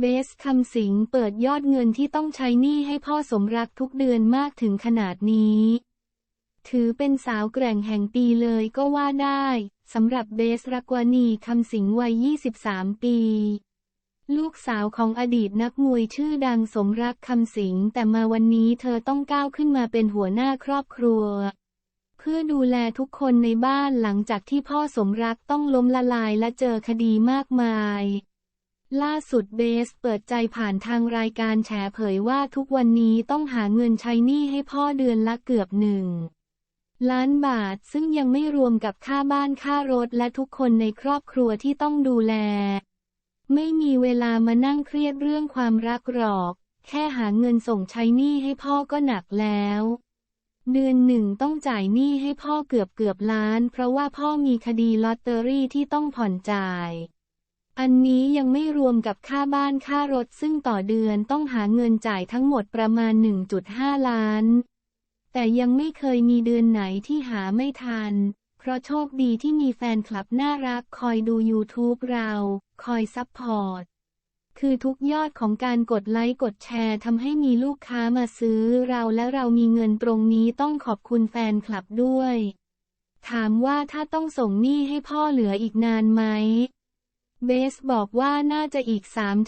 เบสคำสิงเปิดยอดเงินที่ต้องใช้หนี้ให้พ่อสมรักทุกเดือนมากถึงขนาดนี้ ถือเป็นสาวแกร่งแห่งปีเลยก็ว่าได้สำหรับเบสรักวานีคำสิงวัย 23 ปี ลูกสาวของอดีตนักมวยชื่อดังสมรักคำสิงแต่มาวันนี้เธอต้องก้าวขึ้นมาเป็นหัวหน้าครอบครัว เพื่อดูแลทุกคนในบ้านหลังจากที่พ่อสมรักต้องล้มละลายและเจอคดีมากมาย ล่าสุดเบสเปิดใจผ่านทางรายการแฉเผยว่าทุกวันนี้ต้องหาเงินใช้หนี้ให้พ่อเดือนละเกือบหนึ่งล้านบาทซึ่งยังไม่รวมกับค่าบ้านค่ารถและทุกคนในครอบครัวที่ต้องดูแล ไม่มีเวลามานั่งเครียดเรื่องความรักหรอก แค่หาเงินส่งใช้หนี้ให้พ่อก็หนักแล้ว เดือนหนึ่งต้องจ่ายหนี้ให้พ่อเกือบเกือบล้าน เพราะว่าพ่อมีคดีลอตเตอรี่ที่ต้องผ่อนจ่าย อันนี้ยังไม่รวมกับค่าบ้านค่ารถซึ่งต่อเดือนต้องหาเงินจ่ายทั้งหมดประมาณ 1.5 ล้าน แต่ยังไม่เคยมีเดือนไหนที่หาไม่ทัน เพราะโชคดีที่มีแฟนคลับน่ารักคอยดู YouTube เรา คอยซัพพอร์ต คือทุกยอดของการกดไลค์กดแชร์ทำให้มีลูกค้ามาซื้อเราและเรามีเงินตรงนี้ต้องขอบคุณแฟนคลับด้วย ถามว่าถ้าต้องส่งหนี้ให้พ่อเหลืออีกนานไหม เบสบอกว่าน่าจะอีก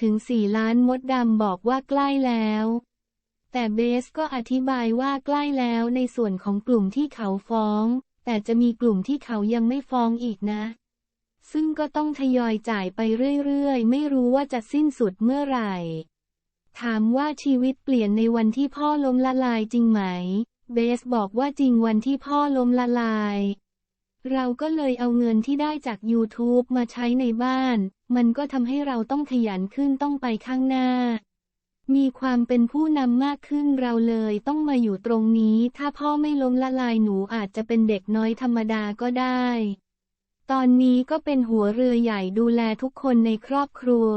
3-4 ล้านมดดำบอกว่าใกล้แล้ว แต่เบสก็อธิบายว่าใกล้แล้วในส่วนของกลุ่มที่เขาฟ้อง แต่จะมีกลุ่มที่เขายังไม่ฟ้องอีกนะ ซึ่งก็ต้องทยอยจ่ายไปเรื่อยๆ ไม่รู้ว่าจะสิ้นสุดเมื่อไหร่ ถามว่าชีวิตเปลี่ยนในวันที่พ่อล้มละลายจริงไหม เบสบอกว่าจริงวันที่พ่อล้มละลาย เราก็เลยเอาเงินที่ได้จาก YouTube มาใช้ในบ้าน มันก็ทำให้เราต้องขยันขึ้นต้องไปข้างหน้า มีความเป็นผู้นำมากขึ้นเราเลยต้องมาอยู่ตรงนี้ ถ้าพ่อไม่ล้มละลายหนูอาจจะเป็นเด็กน้อยธรรมดาก็ได้ ตอนนี้ก็เป็นหัวเรือใหญ่ดูแลทุกคนในครอบครัว